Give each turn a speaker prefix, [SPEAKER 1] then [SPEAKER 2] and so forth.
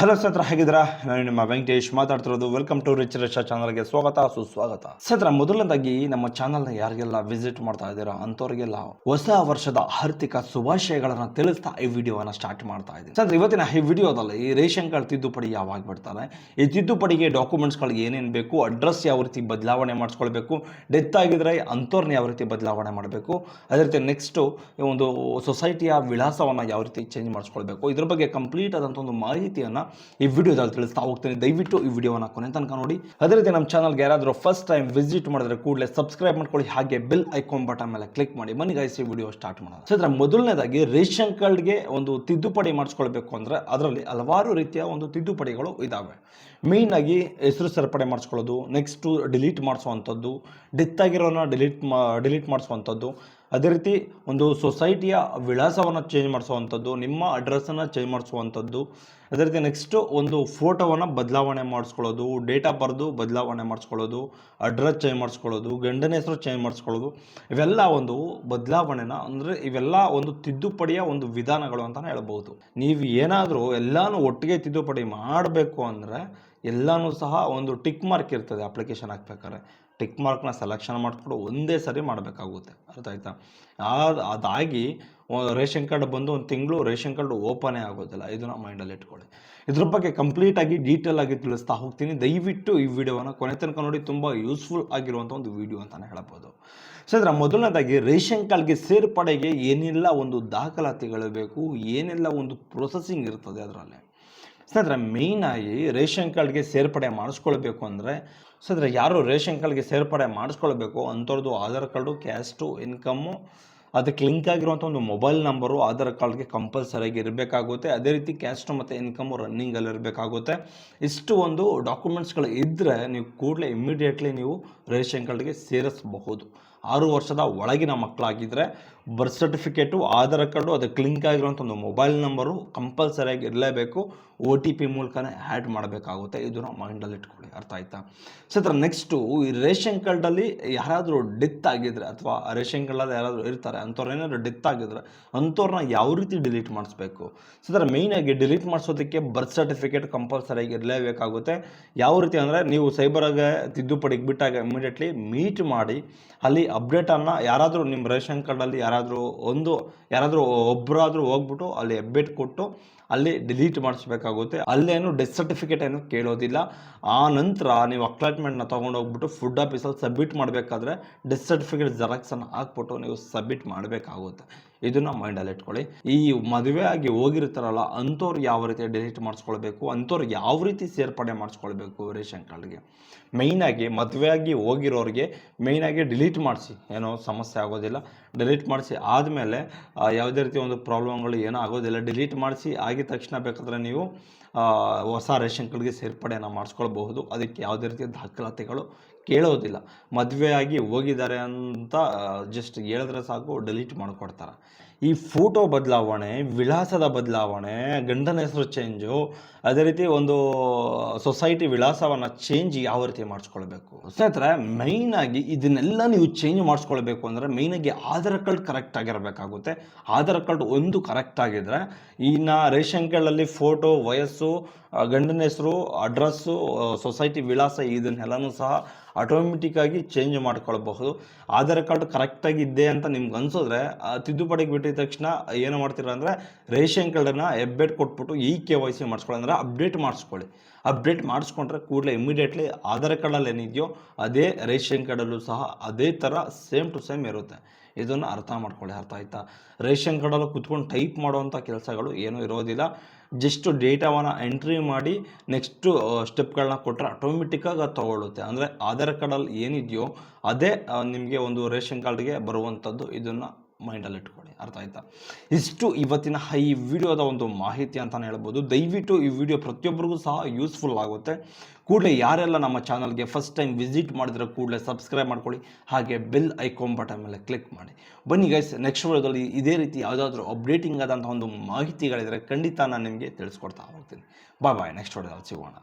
[SPEAKER 1] Hello ಸತ್ರ ಹೇಗಿದ್ದೀರಾ? ನಾನು ನಿಮ್ಮ ವೆಂಕಟೇಶ್ ಮಾತಾಡ್ತಿರೋದು. ವೆಲ್ಕಮ್ ಟು ರಿಚ್ ರಿಚ್ ಚಾನಲ್ಗೆ ಸ್ವಾಗತ, ಸುಸ್ವಾಗತ. ಸತ್ರ ಮೊದಲನೇದಾಗಿ ನಮ್ಮ ಚಾನಲ್ನ ಯಾರಿಗೆಲ್ಲ ವಿಸಿಟ್ ಮಾಡ್ತಾ ಇದ್ದೀರಾ ಅಂಥವ್ರಿಗೆಲ್ಲ ಹೊಸ ವರ್ಷದ ಆರ್ಥಿಕ ಶುಭಾಶಯಗಳನ್ನು ತಿಳಿಸ್ತಾ ಈ ವಿಡಿಯೋವನ್ನು ಸ್ಟಾರ್ಟ್ ಮಾಡ್ತಾ ಇದ್ದೀನಿ. ಸರ್ ಇವತ್ತಿನ ಈ ವಿಡಿಯೋದಲ್ಲಿ ಈ ರೇಷನ್ ಕಾರ್ಡ್ ತಿದ್ದುಪಡಿ ಯಾವಾಗ ಬಿಡ್ತಾರೆ? ಈ ತಿದ್ದುಪಡಿಗೆ ಡಾಕ್ಯುಮೆಂಟ್ಸ್ಗಳಿಗೆ ಏನೇನು ಬೇಕು? ಅಡ್ರೆಸ್ ಯಾವ ರೀತಿ ಬದಲಾವಣೆ ಮಾಡಿಸ್ಕೊಳ್ಬೇಕು? ಡೆತ್ ಆಗಿದ್ರೆ ಅಂಥವ್ರನ್ನ ಯಾವ ರೀತಿ ಬದಲಾವಣೆ ಮಾಡಬೇಕು? ಅದೇ ರೀತಿ ನೆಕ್ಸ್ಟು ಒಂದು ಸೊಸೈಟಿಯ ವಿಳಾಸವನ್ನು ಯಾವ ರೀತಿ ಚೇಂಜ್ ಮಾಡಿಸ್ಕೊಳ್ಬೇಕು? ಇದ್ರ ಬಗ್ಗೆ ಕಂಪ್ಲೀಟ್ ಆದಂಥ ಒಂದು ಮಾಹಿತಿಯನ್ನು ಈ ವಿಡಿಯೋದಲ್ಲಿ ತಿಳಿಸ್ತಾ ಹೋಗ್ತೀನಿ. ದಯವಿಟ್ಟು ಈ ವಿಡಿಯೋನ ಕೊನೆ ತನಕ ನೋಡಿ. ಅದೇ ರೀತಿ ನಮ್ಮ ಚಾನಲ್ಗೆ ಯಾರಾದರೂ ಫಸ್ಟ್ ಟೈಮ್ ವಿಸಿಟ್ ಮಾಡಿದ್ರೆ ಕೂಡಲೇ ಸಬ್ಸ್ಕ್ರೈಬ್ ಮಾಡ್ಕೊಳ್ಳಿ. ಹಾಗೆ ಬಿಲ್ ಐಕಾನ್ ಬಟನ್ ಮೇಲೆ ಕ್ಲಿಕ್ ಮಾಡಿ. ಗೈಸ್ ಈ ವಿಡಿಯೋ ಸ್ಟಾರ್ಟ್ ಮಾಡೋಣ. ಅದರ ಮೊದಲನೇದಾಗಿ ರೇಷನ್ ಕಾರ್ಡ್ಗೆ ಒಂದು ತಿದ್ದುಪಡಿ ಮಾಡಿಸ್ಕೊಳ್ಬೇಕು ಅಂದರೆ ಅದರಲ್ಲಿ ಹಲವಾರು ರೀತಿಯ ಒಂದು ತಿದ್ದುಪಡಿಗಳು ಇದ್ದಾವೆ ಮೇಯ್ನ್ ಆಗಿ ಹೆಸರು ಸೇರ್ಪಡೆ ಮಾಡಿಸ್ಕೊಳ್ಳೋದು ನೆಕ್ಸ್ಟು ಡಿಲೀಟ್ ಮಾಡಿಸುವಂಥದ್ದು ಡೆತ್ ಆಗಿರೋನ ಡಿಲೀಟ್ ಮಾ ಡಿಲೀಟ್ ಮಾಡಿಸುವಂಥದ್ದು ಅದೇ ರೀತಿ ಒಂದು ಸೊಸೈಟಿಯ ವಿಳಾಸವನ್ನು ಚೇಂಜ್ ಮಾಡಿಸುವಂಥದ್ದು, ನಿಮ್ಮ ಅಡ್ರೆಸ್ಸನ್ನು ಚೇಂಜ್ ಮಾಡಿಸುವಂಥದ್ದು, ಅದೇ ರೀತಿ ನೆಕ್ಸ್ಟು ಒಂದು ಫೋಟೋವನ್ನು ಬದಲಾವಣೆ ಮಾಡಿಸ್ಕೊಳ್ಳೋದು ಡೇಟ್ ಆಫ್ ಬರ್ದು ಬದಲಾವಣೆ ಮಾಡಿಸ್ಕೊಳ್ಳೋದು ಅಡ್ರೆಸ್ ಚೇಂಜ್ ಮಾಡಿಸ್ಕೊಳ್ಳೋದು, ಗಂಡನ ಹೆಸರು ಚೇಂಜ್ ಮಾಡಿಸ್ಕೊಳ್ಳೋದು, ಇವೆಲ್ಲ ಒಂದು ಬದಲಾವಣೆನ ಅಂದರೆ ಇವೆಲ್ಲ ಒಂದು ತಿದ್ದುಪಡಿಯ ಒಂದು ವಿಧಾನಗಳು ಅಂತಲೇ ಹೇಳ್ಬೋದು. ನೀವು ಏನಾದರೂ ಎಲ್ಲನೂ ಒಟ್ಟಿಗೆ ತಿದ್ದುಪಡಿ ಮಾಡಬೇಕು ಅಂದರೆ ಎಲ್ಲನೂ ಸಹ ಒಂದು ಟಿಕ್ ಮಾರ್ಕ್ ಇರ್ತದೆ ಅಪ್ಲಿಕೇಶನ್ ಹಾಕ್ಬೇಕಾದ್ರೆ. ಟಿಕ್ ಮಾರ್ಕ್ನ ಸೆಲೆಕ್ಷನ್ ಮಾಡಿಕೊಂಡು ಒಂದೇ ಸರಿ ಮಾಡಬೇಕಾಗುತ್ತೆ. ಅರ್ಥ ಆಯ್ತಾ? ಅದು ಅದಾಗಿ ರೇಷನ್ ಕಾರ್ಡ್ ಬಂದು ಒಂದು ತಿಂಗಳು ರೇಷನ್ ಕಾರ್ಡ್ ಓಪನೇ ಆಗೋದಿಲ್ಲ. ಇದನ್ನ ಮೈಂಡಲ್ಲಿ ಇಟ್ಕೊಳ್ಳಿ. ಇದ್ರ ಬಗ್ಗೆ ಕಂಪ್ಲೀಟಾಗಿ ಡೀಟೇಲ್ ಆಗಿ ತಿಳಿಸ್ತಾ ಹೋಗ್ತೀನಿ. ದಯವಿಟ್ಟು ಈ ವಿಡಿಯೋವನ್ನು ಕೊನೆ ತನಕ ನೋಡಿ ತುಂಬ ಯೂಸ್ಫುಲ್ ಆಗಿರುವಂಥ ಒಂದು ವಿಡಿಯೋ ಅಂತಲೇ ಹೇಳ್ಬೋದು ಸೊ ಇದರ ಮೊದಲನೇದಾಗಿ ರೇಷನ್ ಕಾರ್ಡ್ಗೆ ಸೇರ್ಪಡೆಗೆ ಏನೆಲ್ಲ ಒಂದು ದಾಖಲಾತಿಗಳು ಬೇಕು, ಏನೆಲ್ಲ ಒಂದು ಪ್ರೊಸೆಸಿಂಗ್ ಇರ್ತದೆ ಅದರಲ್ಲಿ. ಸ್ನೇಹಿತರೆ ಮೇಯ್ನಾಗಿ ರೇಷನ್ ಕಾರ್ಡ್ಗೆ ಸೇರ್ಪಡೆ ಮಾಡಿಸ್ಕೊಳ್ಬೇಕು ಅಂದರೆ, ಸ್ನೇಹಿತರೆ, ಯಾರು ರೇಷನ್ ಕಾರ್ಡ್ಗೆ ಸೇರ್ಪಡೆ ಮಾಡಿಸ್ಕೊಳ್ಬೇಕು ಅಂಥವ್ರದ್ದು ಆಧಾರ್ ಕಾರ್ಡು, ಕ್ಯಾಸ್ಟು, ಇನ್ಕಮ್ಮು, ಅದಕ್ಕೆ ಲಿಂಕ್ ಆಗಿರುವಂಥ ಒಂದು ಮೊಬೈಲ್ ನಂಬರು ಆಧಾರ್ ಕಾರ್ಡ್ಗೆ ಕಂಪಲ್ಸರಿಯಾಗಿ ಇರಬೇಕಾಗುತ್ತೆ. ಅದೇ ರೀತಿ ಕ್ಯಾಸ್ಟು ಮತ್ತು ಇನ್ಕಮು ರನ್ನಿಂಗಲ್ಲಿ ಇರಬೇಕಾಗುತ್ತೆ. ಇಷ್ಟು ಒಂದು ಡಾಕ್ಯುಮೆಂಟ್ಸ್ಗಳು ಇದ್ದರೆ ನೀವು ಕೂಡಲೇ ಇಮ್ಮಿಡಿಯೇಟ್ಲಿ ನೀವು ರೇಷನ್ ಕಾರ್ಡ್ಗೆ ಸೇರಿಸಬಹುದು. ಆರು ವರ್ಷದ ಒಳಗಿನ ಮಕ್ಕಳಾಗಿದ್ದರೆ ಬರ್ತ್ ಸರ್ಟಿಫಿಕೇಟು ಆಧಾರ್ ಕಾರ್ಡು, ಅದಕ್ಕೆ ಲಿಂಕ್ ಆಗಿರುವಂಥ ಒಂದು ಮೊಬೈಲ್ ನಂಬರು ಕಂಪಲ್ಸರಿಯಾಗಿ ಇರಲೇಬೇಕು. ಒ ಟಿ ಪಿ ಮೂಲಕನೇ ಆ್ಯಡ್ ಮಾಡಬೇಕಾಗುತ್ತೆ. ಇದನ್ನು ಮೈಂಡಲ್ಲಿ ಇಟ್ಕೊಳ್ಳಿ. ಅರ್ಥ ಆಯ್ತಾ? ಸತ್ರ ನೆಕ್ಸ್ಟು ಈ ರೇಷನ್ ಕಾರ್ಡಲ್ಲಿ ಯಾರಾದರೂ ಡೆತ್ ಆಗಿದ್ರೆ ಅಥವಾ ರೇಷನ್ ಕಾರ್ಡಲ್ಲಿ ಯಾರಾದರೂ ಇರ್ತಾರೆ, ಅಂಥವ್ರು ಏನಾದರೂ ಡೆತ್ ಆಗಿದ್ರೆ ಅಂಥವ್ರನ್ನ ಯಾವ ರೀತಿ ಡಿಲೀಟ್ ಮಾಡಿಸ್ಬೇಕು? ಸತ್ರ ಮೇಯ್ನಾಗಿ ಡಿಲೀಟ್ ಮಾಡಿಸೋದಕ್ಕೆ ಬರ್ತ್ ಸರ್ಟಿಫಿಕೇಟ್ ಕಂಪಲ್ಸರಿಯಾಗಿ ಇರಲೇಬೇಕಾಗುತ್ತೆ. ಯಾವ ರೀತಿ ಅಂದರೆ ನೀವು ಸೈಬರಾಗೆ ತಿದ್ದುಪಡಿಗೆ ಬಿಟ್ಟಾಗ ಇಮಿಡಿಯೇಟ್ಲಿ ಮೀಟ್ ಮಾಡಿ, ಅಲ್ಲಿ ಅಪ್ಡೇಟನ್ನು ಯಾರಾದರೂ ನಿಮ್ಮ ರೇಷನ್ ಕಾರ್ಡಲ್ಲಿ ಯಾರಾದರೂ ಒಂದು, ಯಾರಾದರೂ ಒಬ್ಬರಾದರೂ ಹೋಗ್ಬಿಟ್ಟು ಅಲ್ಲಿ ಅಪ್ಡೇಟ್ ಕೊಟ್ಟು ಅಲ್ಲಿ ಡಿಲೀಟ್ ಮಾಡಿಸ್ಬೇಕಾಗುತ್ತೆ. ಅಲ್ಲೇನು ಡೆತ್ ಸರ್ಟಿಫಿಕೇಟ್ ಏನು ಕೇಳೋದಿಲ್ಲ. ಆ ನಂತರ ನೀವು ಅಕ್ಲಾಟ್ಮೆಂಟ್ನ ತೊಗೊಂಡು ಹೋಗ್ಬಿಟ್ಟು ಫುಡ್ ಆಫೀಸಲ್ಲಿ ಸಬ್ಮಿಟ್ ಮಾಡಬೇಕಾದ್ರೆ ಡೆತ್ ಸರ್ಟಿಫಿಕೇಟ್ ಜೆರಾಕ್ಸನ್ನು ಹಾಕ್ಬಿಟ್ಟು ನೀವು ಸಬ್ಮಿಟ್ ಮಾಡಬೇಕಾಗುತ್ತೆ. ಇದನ್ನು ಮೈಂಡಲ್ಲಿ ಇಟ್ಕೊಳ್ಳಿ. ಈ ಮದುವೆ ಆಗಿ ಹೋಗಿರ್ತಾರಲ್ಲ, ಅಂಥವ್ರು ಯಾವ ರೀತಿ ಡಿಲೀಟ್ ಮಾಡಿಸ್ಕೊಳ್ಬೇಕು, ಅಂಥವ್ರು ಯಾವ ರೀತಿ ಸೇರ್ಪಡೆ ಮಾಡಿಸ್ಕೊಳ್ಬೇಕು ರೇಷನ್ ಕಾರ್ಡ್ಗೆ ಆಗಿ ಮದುವೆ ಆಗಿ ಹೋಗಿರೋರಿಗೆ ಆಗಿ ಡಿಲೀಟ್ ಮಾಡಿಸಿ. ಏನೋ ಸಮಸ್ಯೆ ಆಗೋದಿಲ್ಲ. ಡಿಲೀಟ್ ಮಾಡಿಸಿ ಆದಮೇಲೆ ಯಾವುದೇ ರೀತಿ ಒಂದು ಪ್ರಾಬ್ಲಮ್ಗಳು ಏನೂ ಆಗೋದಿಲ್ಲ. ಡಿಲೀಟ್ ಮಾಡಿಸಿ, ಆಗಿದ ತಕ್ಷಣ ಬೇಕಾದರೆ ನೀವು ಹೊಸ ರೇಷನ್ ಕಾರ್ಡ್ಗೆ ಸೇರ್ಪಡೆಯನ್ನು ಮಾಡಿಸ್ಕೊಳ್ಬಹುದು. ಅದಕ್ಕೆ ಯಾವುದೇ ರೀತಿಯ ದಾಖಲಾತಿಗಳು ಕೇಳೋದಿಲ್ಲ. ಮದುವೆಯಾಗಿ ಹೋಗಿದ್ದಾರೆ ಅಂತ ಜಸ್ಟ್ ಹೇಳಿದ್ರೆ ಸಾಕು ಡಿಲೀಟ್ ಮಾಡಿಕೊಡ್ತಾರೆ. ಈ ಫೋಟೋ ಬದಲಾವಣೆ, ವಿಳಾಸದ ಬದಲಾವಣೆ, ಗಂಡನ ಹೆಸರು ಚೇಂಜು ಅದೇ ರೀತಿ ಒಂದು ಸೊಸೈಟಿ ವಿಳಾಸವನ್ನು ಚೇಂಜ್ ಯಾವ ರೀತಿ ಮಾಡಿಸ್ಕೊಳ್ಬೇಕು? ಸ್ನೇಹಿತರೆ ಮೈನಾಗಿ ಇದನ್ನೆಲ್ಲ ನೀವು ಚೇಂಜ್ ಮಾಡಿಸ್ಕೊಳ್ಬೇಕು ಅಂದರೆ ಮೈನಾಗಿ ಆಧಾರ್ ಕಾರ್ಡ್ ಕರೆಕ್ಟ್ ಆಗಿರಬೇಕಾಗುತ್ತೆ. ಆಧಾರ್ ಕಾರ್ಡ್ ಒಂದು ಕರೆಕ್ಟ್ ಆಗಿದ್ರೆ, ಇನ್ನು ರೇಷನ್ ಕಾರ್ಡಲ್ಲಿ ಫೋಟೋ ವಯಸ್ಸು, ಗಂಡನ ಹೆಸರು ಅಡ್ರೆಸ್ಸು ಸೊಸೈಟಿ ವಿಳಾಸ ಇದನ್ನೆಲ್ಲನೂ ಸಹ ಆಟೋಮೆಟಿಕ್ಕಾಗಿ ಚೇಂಜ್ ಮಾಡ್ಕೊಳ್ಬಹುದು. ಆಧಾರ್ ಕಾರ್ಡ್ ಕರೆಕ್ಟಾಗಿ ಇದೆ ಅಂತ ನಿಮ್ಗೆ ಅನ್ಸಿದ್ರೆ ತಿದ್ದುಪಡಿಗೆ ಬಿಟ್ಟಿದ ತಕ್ಷಣ ಏನು ಮಾಡ್ತೀರಾ ಅಂದರೆ, ರೇಷನ್ ಕಾರ್ಡನ್ನು ಎಬ್ಬೇಟ್ ಕೊಟ್ಬಿಟ್ಟು ಈ ಕೆ ವೈ ಸಿ ಮಾಡಿಸ್ಕೊಳ್ಳಿ ಅಪ್ಡೇಟ್ ಮಾಡಿಸ್ಕೊಳ್ಳಿ. ಅಪ್ಡೇಟ್ ಮಾಡಿಸ್ಕೊಂಡ್ರೆ ಕೂಡಲೇ ಇಮಿಡಿಯೇಟ್ಲಿ ಆಧಾರ್ ಕಾರ್ಡಲ್ಲಿ ಏನಿದೆಯೋ ಅದೇ ರೇಷನ್ ಕಾರ್ಡಲ್ಲೂ ಸಹ ಅದೇ ಥರ ಸೇಮ್ ಟು ಸೇಮ್ ಇರುತ್ತೆ. ಇದನ್ನು ಅರ್ಥ ಮಾಡ್ಕೊಳ್ಳಿ, ಅರ್ಥ ಆಯ್ತಾ? ರೇಷನ್ ಕಾರ್ಡಲ್ಲಿ ಕುತ್ಕೊಂಡು ಟೈಪ್ ಮಾಡುವಂಥ ಕೆಲಸಗಳು ಏನೂ ಇರೋದಿಲ್ಲ. ಜಸ್ಟ್ ಡೇಟಾವನ್ನು ಎಂಟ್ರಿ ಮಾಡಿ ನೆಕ್ಸ್ಟು ಸ್ಟೆಪ್ಗಳನ್ನ ಕೊಟ್ಟರೆ ಆಟೋಮೆಟಿಕ್ಕಾಗಿ ಅದು ತಗೊಳ್ಳುತ್ತೆ. ಅಂದರೆ ಆಧಾರ್ ಕಾರ್ಡಲ್ಲಿ ಏನಿದೆಯೋ ಅದೇ ನಿಮಗೆ ಒಂದು ರೇಷನ್ ಕಾರ್ಡ್ಗೆ ಬರುವಂಥದ್ದು ಇದನ್ನು ಮೈಂಡಲ್ಲಿ ಇಟ್ಕೊಳ್ಳಿ. ಅರ್ಥ ಆಯ್ತಾ? ಇಷ್ಟು ಇವತ್ತಿನ ಈ ವಿಡಿಯೋದ ಒಂದು ಮಾಹಿತಿ ಅಂತಲೇ ಹೇಳ್ಬೋದು. ದಯವಿಟ್ಟು ಈ ವಿಡಿಯೋ ಪ್ರತಿಯೊಬ್ಬರಿಗೂ ಸಹ ಯೂಸ್ಫುಲ್ ಆಗುತ್ತೆ. ಕೂಡಲೇ ಯಾರೆಲ್ಲ ನಮ್ಮ ಚಾನಲ್ಗೆ ಫಸ್ಟ್ ಟೈಮ್ ವಿಸಿಟ್ ಮಾಡಿದ್ರೆ ಕೂಡಲೇ ಸಬ್ಸ್ಕ್ರೈಬ್ ಮಾಡ್ಕೊಳ್ಳಿ. ಹಾಗೆ ಬೆಲ್ ಐಕಾನ್ ಬಟನ್ ಮೇಲೆ ಕ್ಲಿಕ್ ಮಾಡಿ. ಬನ್ನಿ ಗೈಸ್ ನೆಕ್ಸ್ಟ್ ವಿಡಿಯೋದಲ್ಲಿ ಇದೇ ರೀತಿ ಯಾವುದಾದ್ರೂ ಅಪ್ಡೇಟಿಂಗ್ ಆದಂಥ ಒಂದು ಮಾಹಿತಿಗಳಿದ್ರೆ ಖಂಡಿತ ನಾನು ನಿಮಗೆ ತಿಳಿಸ್ಕೊಡ್ತಾ ಹೋಗ್ತೀನಿ. ಬಾಯ್ ಬಾಯ್ ನೆಕ್ಸ್ಟ್ ವಿಡಿಯೋದಲ್ಲಿ ಸಿಗೋಣ.